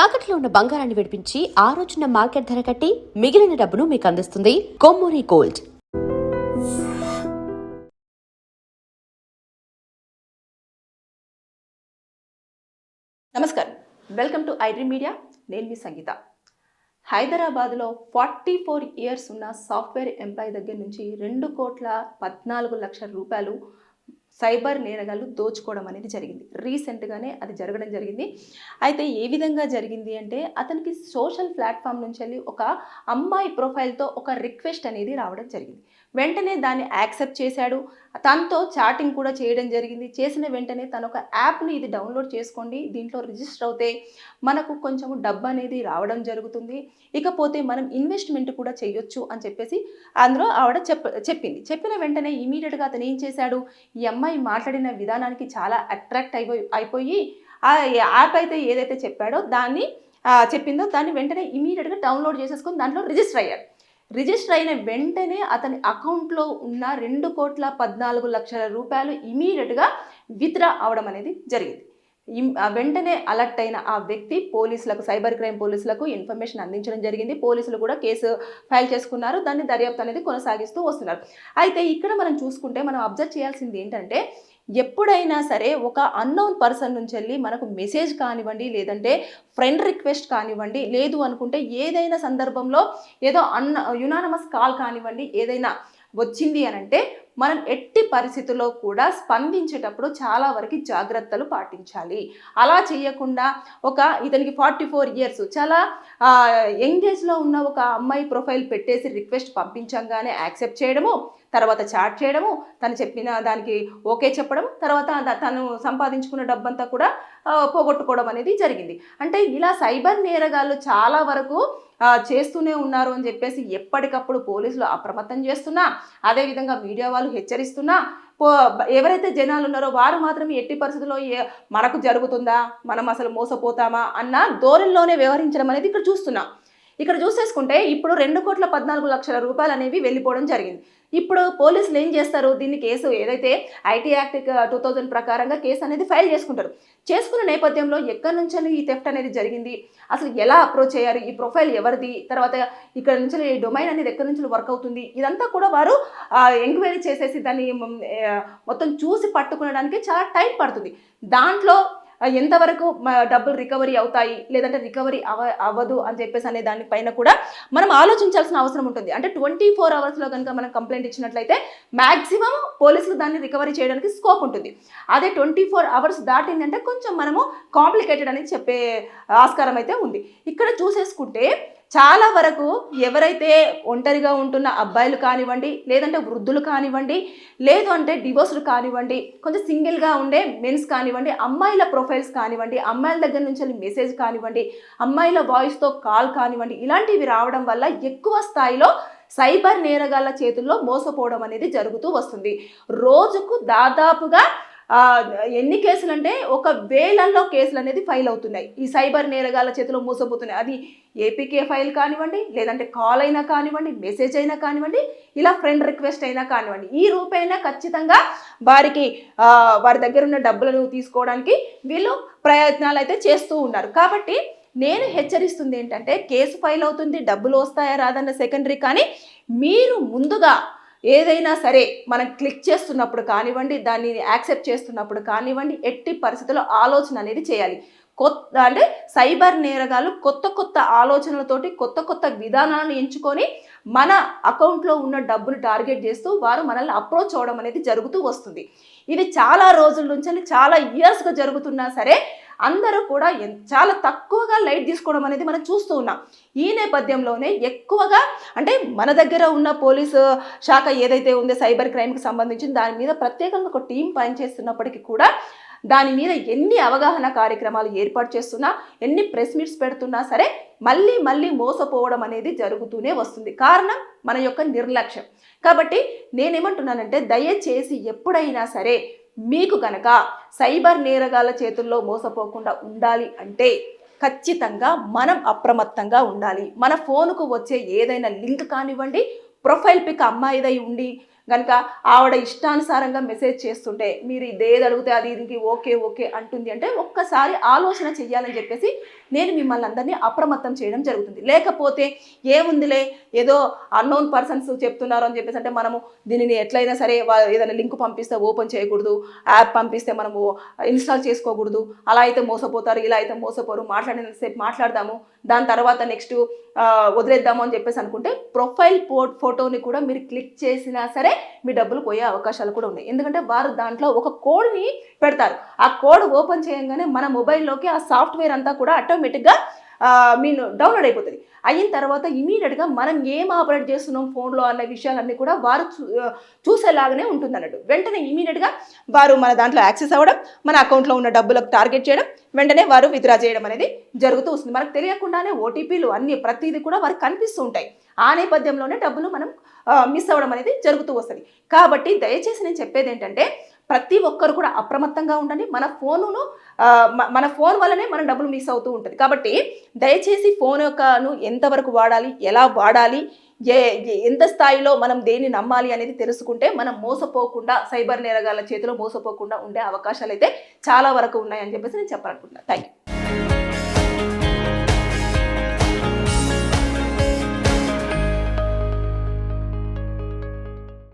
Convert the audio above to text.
తాకట్లో ఉన్న బంగారాన్ని విడిపించి ఆ రోజున మార్కెట్ ధర కట్టి మిగిలిన డబ్బును మీకు అందిస్తుంది కొమ్మూరి గోల్డ్. నమస్కారం. Welcome to iDream media. నేను మీ సంగీత. హైదరాబాద్లో ఫార్టీ ఫోర్ ఇయర్స్ ఉన్న సాఫ్ట్వేర్ ఎంప్లాయీ దగ్గర నుంచి రెండు కోట్ల పద్నాలుగు లక్షల రూపాయలు సైబర్ నేరగాళ్ళు దోచుకోవడం అనేది జరిగింది. రీసెంట్గానే అది జరగడం జరిగింది. అయితే ఏ విధంగా జరిగింది అంటే అతనికి సోషల్ ప్లాట్ఫామ్ నుంచి వెళ్ళి ఒక అమ్మాయి ప్రొఫైల్తో ఒక రిక్వెస్ట్ అనేది రావడం జరిగింది. వెంటనే దాన్ని యాక్సెప్ట్ చేశాడు. తనతో చాటింగ్ కూడా చేయడం జరిగింది. చేసిన వెంటనే తను ఒక యాప్ని ఇది డౌన్లోడ్ చేసుకోండి దీంట్లో రిజిస్టర్ అవుతే మనకు కొంచెము డబ్బు అనేది రావడం జరుగుతుంది. ఇకపోతే మనం ఇన్వెస్ట్మెంట్ కూడా చేయొచ్చు అని చెప్పేసి అందులో ఆవిడ చెప్ చెప్పింది. చెప్పిన వెంటనే ఇమీడియట్గా అతను ఏం చేశాడు? ఈ అమ్మాయి మాట్లాడిన విధానానికి చాలా అట్రాక్ట్ అయిపోయి అయిపోయి ఆ యాప్ అయితే ఏదైతే చెప్పాడో దాన్ని చెప్పిందో దాన్ని వెంటనే ఇమీడియట్గా డౌన్లోడ్ చేసేసుకొని దాంట్లో రిజిస్టర్ అయ్యాడు. రిజిస్టర్ అయిన వెంటనే అతని అకౌంట్లో ఉన్న రెండు కోట్ల పద్నాలుగు లక్షల రూపాయలు ఇమీడియట్గా విత్డ్రా అవడం అనేది జరిగింది. వెంటనే అలర్ట్ అయిన ఆ వ్యక్తి పోలీసులకు సైబర్ క్రైమ్ పోలీసులకు ఇన్ఫర్మేషన్ అందించడం జరిగింది. పోలీసులు కూడా కేసు ఫైల్ చేసుకున్నారు. దాన్ని దర్యాప్తు అనేది కొనసాగిస్తూ వస్తున్నారు. అయితే ఇక్కడ మనం చూసుకుంటే మనం అబ్జర్వ్ చేయాల్సింది ఏంటంటే ఎప్పుడైనా సరే ఒక అన్నోన్ పర్సన్ నుంచి వెళ్ళి మనకు మెసేజ్ కానివ్వండి లేదంటే ఫ్రెండ్ రిక్వెస్ట్ కానివ్వండి లేదు అనుకుంటే ఏదైనా సందర్భంలో ఏదో అన్న యునానమస్ కాల్ కానివ్వండి ఏదైనా వచ్చింది అని అంటే మనం ఎట్టి పరిస్థితుల్లో కూడా స్పందించేటప్పుడు చాలా వరకు జాగ్రత్తలు పాటించాలి. అలా చేయకుండా ఒక ఇతనికి ఫార్టీ ఫోర్ ఇయర్స్ చాలా ఎంగేజ్లో ఉన్న ఒక అమ్మాయి ప్రొఫైల్ పెట్టేసి రిక్వెస్ట్ పంపించంగానే యాక్సెప్ట్ చేయడము తర్వాత చాట్ చేయడము తను చెప్పిన దానికి ఓకే చెప్పడం తర్వాత తను సంపాదించుకున్న డబ్బంతా కూడా పోగొట్టుకోవడం అనేది జరిగింది. అంటే ఇలా సైబర్ నేరగాళ్ళు చాలా వరకు చేస్తూనే ఉన్నారు అని చెప్పేసి ఎప్పటికప్పుడు పోలీసులు అప్రమత్తం చేస్తున్నా అదేవిధంగా మీడియా వాళ్ళు హెచ్చరిస్తున్నా పో ఎవరైతే జనాలు ఉన్నారో వారు మాత్రం ఎట్టి పరిస్థితుల్లో మనకు జరుగుతుందా మనం అసలు మోసపోతామా అన్న ధోరణిలోనే వ్యవహరించడం అనేది ఇక్కడ చూస్తున్నాం. ఇక్కడ చూసేసుకుంటే ఇప్పుడు రెండు కోట్ల పద్నాలుగు లక్షల రూపాయలు అనేవి వెళ్ళిపోవడం జరిగింది. ఇప్పుడు పోలీసులు ఏం చేస్తారు? దీన్ని కేసు ఏదైతే ఐటీ యాక్ట్ టూ థౌజండ్ ప్రకారంగా కేసు అనేది ఫైల్ చేసుకుంటారు. చేసుకున్న నేపథ్యంలో ఎక్కడి నుంచి ఈ థెఫ్ట్ అనేది జరిగింది? అసలు ఎలా అప్రోచ్ అయ్యారు? ఈ ప్రొఫైల్ ఎవరిది? తర్వాత ఇక్కడ నుంచి ఈ డొమైన్ అనేది ఎక్కడి నుంచి వర్క్ అవుతుంది? ఇదంతా కూడా వారు ఎంక్వైరీ చేసేసి దాన్ని మొత్తం చూసి పట్టుకునడానికి చాలా టైం పడుతుంది. దాంట్లో ఎంతవరకు డబ్బులు రికవరీ అవుతాయి? లేదంటే రికవరీ అవ అవ్వదు అని చెప్పేసి అనే దానిపైన కూడా మనం ఆలోచించాల్సిన అవసరం ఉంటుంది. అంటే ట్వంటీ ఫోర్ అవర్స్లో కనుక మనం కంప్లైంట్ ఇచ్చినట్లయితే మ్యాక్సిమం పోలీసులు దాన్ని రికవరీ చేయడానికి స్కోప్ ఉంటుంది. అదే ట్వంటీ ఫోర్ అవర్స్ దాటిందంటే కొంచెం మనము కాంప్లికేటెడ్ అని చెప్పే ఆస్కారం అయితే ఉంది. ఇక్కడ చూసేసుకుంటే చాలా వరకు ఎవరైతే ఒంటరిగా ఉంటున్న అబ్బాయిలు కానివ్వండి లేదంటే వృద్ధులు కానివ్వండి లేదు అంటే డివోర్స్డ్ కానివ్వండి కొంచెం సింగిల్గా ఉండే మెన్స్ కానివ్వండి అమ్మాయిల ప్రొఫైల్స్ కానివ్వండి అమ్మాయిల దగ్గర నుంచి వెళ్ళి మెసేజ్ కానివ్వండి అమ్మాయిల వాయిస్తో కాల్ కానివ్వండి ఇలాంటివి రావడం వల్ల ఎక్కువ స్థాయిలో సైబర్ నేరగాళ్ళ చేతుల్లో మోసపోవడం అనేది జరుగుతూ వస్తుంది. రోజుకు దాదాపుగా ఎన్ని కేసులు అంటే ఒక వేలల్లో కేసులు అనేది ఫైల్ అవుతున్నాయి. ఈ సైబర్ నేరగాళ్ళ చేతిలో మోసపోతున్నాయి. అది ఏపీకే ఫైల్ కానివ్వండి లేదంటే కాల్ అయినా కానివ్వండి మెసేజ్ అయినా కానివ్వండి ఇలా ఫ్రెండ్ రిక్వెస్ట్ అయినా కానివ్వండి. ఈ రూపైనా ఖచ్చితంగా వారికి వారి దగ్గర ఉన్న డబ్బులను తీసుకోవడానికి వీళ్ళు ప్రయత్నాలు అయితే చేస్తూ ఉన్నారు. కాబట్టి నేను హెచ్చరిస్తుంది ఏంటంటే కేసు ఫైల్ అవుతుంది డబ్బులు వస్తాయా రాదన్న సెకండరీ కానీ మీరు ముందుగా ఏదైనా సరే మనం క్లిక్ చేస్తున్నప్పుడు కానివ్వండి దాన్ని యాక్సెప్ట్ చేస్తున్నప్పుడు కానివ్వండి ఎట్టి పరిస్థితుల్లో ఆలోచన అనేది చేయాలి. కొత్త అంటే సైబర్ నేరగాలు కొత్త కొత్త ఆలోచనలతోటి కొత్త కొత్త విధానాలను ఎంచుకొని మన అకౌంట్లో ఉన్న డబ్బును టార్గెట్ చేస్తూ వారు మనల్ని అప్రోచ్ అవ్వడం అనేది జరుగుతూ వస్తుంది. ఇది చాలా రోజుల నుంచి చాలా ఇయర్స్గా జరుగుతున్నా సరే అందరూ కూడా చాలా తక్కువగా లైట్ తీసుకోవడం అనేది మనం చూస్తూ ఉన్నాం. ఈ నేపథ్యంలోనే ఎక్కువగా అంటే మన దగ్గర ఉన్న పోలీసు శాఖ ఏదైతే ఉందో సైబర్ క్రైమ్కి సంబంధించిన దాని మీద ప్రత్యేకంగా ఒక టీం పనిచేస్తున్నప్పటికీ కూడా దాని మీద ఎన్ని అవగాహన కార్యక్రమాలు ఏర్పాటు చేస్తున్నా ఎన్ని ప్రెస్ మీట్స్ పెడుతున్నా సరే మళ్ళీ మళ్ళీ మోసపోవడం అనేది జరుగుతూనే వస్తుంది. కారణం మన యొక్క నిర్లక్ష్యం. కాబట్టి నేనేమంటున్నానంటే దయచేసి ఎప్పుడైనా సరే మీకు కనుక సైబర్ నేరగాళ్ళ చేతుల్లో మోసపోకుండా ఉండాలి అంటే ఖచ్చితంగా మనం అప్రమత్తంగా ఉండాలి. మన ఫోన్కు వచ్చే ఏదైనా లింక్ కానివ్వండి ప్రొఫైల్ పిక్ అమ్మాయిదై ఉండి కనుక ఆవిడ ఇష్టానుసారంగా మెసేజ్ చేస్తుంటే మీరు ఇది అడిగితే అది దీనికి ఓకే ఓకే అంటుంది అంటే ఒక్కసారి ఆలోచన చెయ్యాలని చెప్పేసి నేను మిమ్మల్ని అందరినీ అప్రమత్తం చేయడం జరుగుతుంది. లేకపోతే ఏముందిలే ఏదో అన్నోన్ పర్సన్స్ చెప్తున్నారు అని చెప్పేసి అంటే మనము దీనిని ఎట్లయినా సరే ఏదైనా లింక్ పంపిస్తే ఓపెన్ చేయకూడదు యాప్ పంపిస్తే మనము ఇన్స్టాల్ చేసుకోకూడదు అలా అయితే మోసపోతారు ఇలా అయితే మోసపోరు మాట్లాడినంతసేపు మాట్లాడదాము దాని తర్వాత నెక్స్ట్ వదిలేద్దాము అని చెప్పేసి అనుకుంటే ప్రొఫైల్ పో ఫోటోని కూడా మీరు క్లిక్ చేసినా సరే మీ డబ్బులు పోయే అవకాశాలు కూడా ఉన్నాయి. ఎందుకంటే వారు దాంట్లో ఒక కోడ్ని పెడతారు. ఆ కోడ్ ఓపెన్ చేయగానే మన మొబైల్లోకి ఆ సాఫ్ట్వేర్ అంతా కూడా ఆటోమేటిక్గా మీ డౌన్లోడ్ అయిపోతుంది. అయిన తర్వాత ఇమీడియట్గా మనం ఏం ఆపరేట్ చేస్తున్నాం ఫోన్లో అన్న విషయాలన్నీ కూడా వారు చూ చూసేలాగానే ఉంటుంది అన్నట్టు వెంటనే ఇమీడియట్గా వారు మన దాంట్లో యాక్సెస్ అవ్వడం మన అకౌంట్లో ఉన్న డబ్బులకు టార్గెట్ చేయడం వెంటనే వారు విత్డ్రా చేయడం అనేది జరుగుతూ వస్తుంది. మనకు తెలియకుండానే ఓటీపీలు అన్ని ప్రతిదీ కూడా వారికి కనిపిస్తూ ఉంటాయి. ఆ నేపథ్యంలోనే డబ్బులు మనం మిస్ అవ్వడం అనేది జరుగుతూ వస్తుంది. కాబట్టి దయచేసి నేను చెప్పేది ఏంటంటే ప్రతి ఒక్కరు కూడా అప్రమత్తంగా ఉండండి. మన ఫోనును మన ఫోన్ వల్లనే మన డబ్బులు మిస్ అవుతూ ఉంటుంది. కాబట్టి దయచేసి ఫోన్ యొక్కను ఎంతవరకు వాడాలి ఎలా వాడాలి ఏ ఏ- ఎంత స్థాయిలో మనం దేన్ని నమ్మాలి అనేది తెలుసుకుంటే మనం మోసపోకుండా సైబర్ నేరగాళ్ళ చేతిలో మోసపోకుండా ఉండే అవకాశాలు అయితే చాలా వరకు ఉన్నాయని చెప్పేసి నేను చెప్పాలనుకుంటున్నాను థ్యాంక్ యూ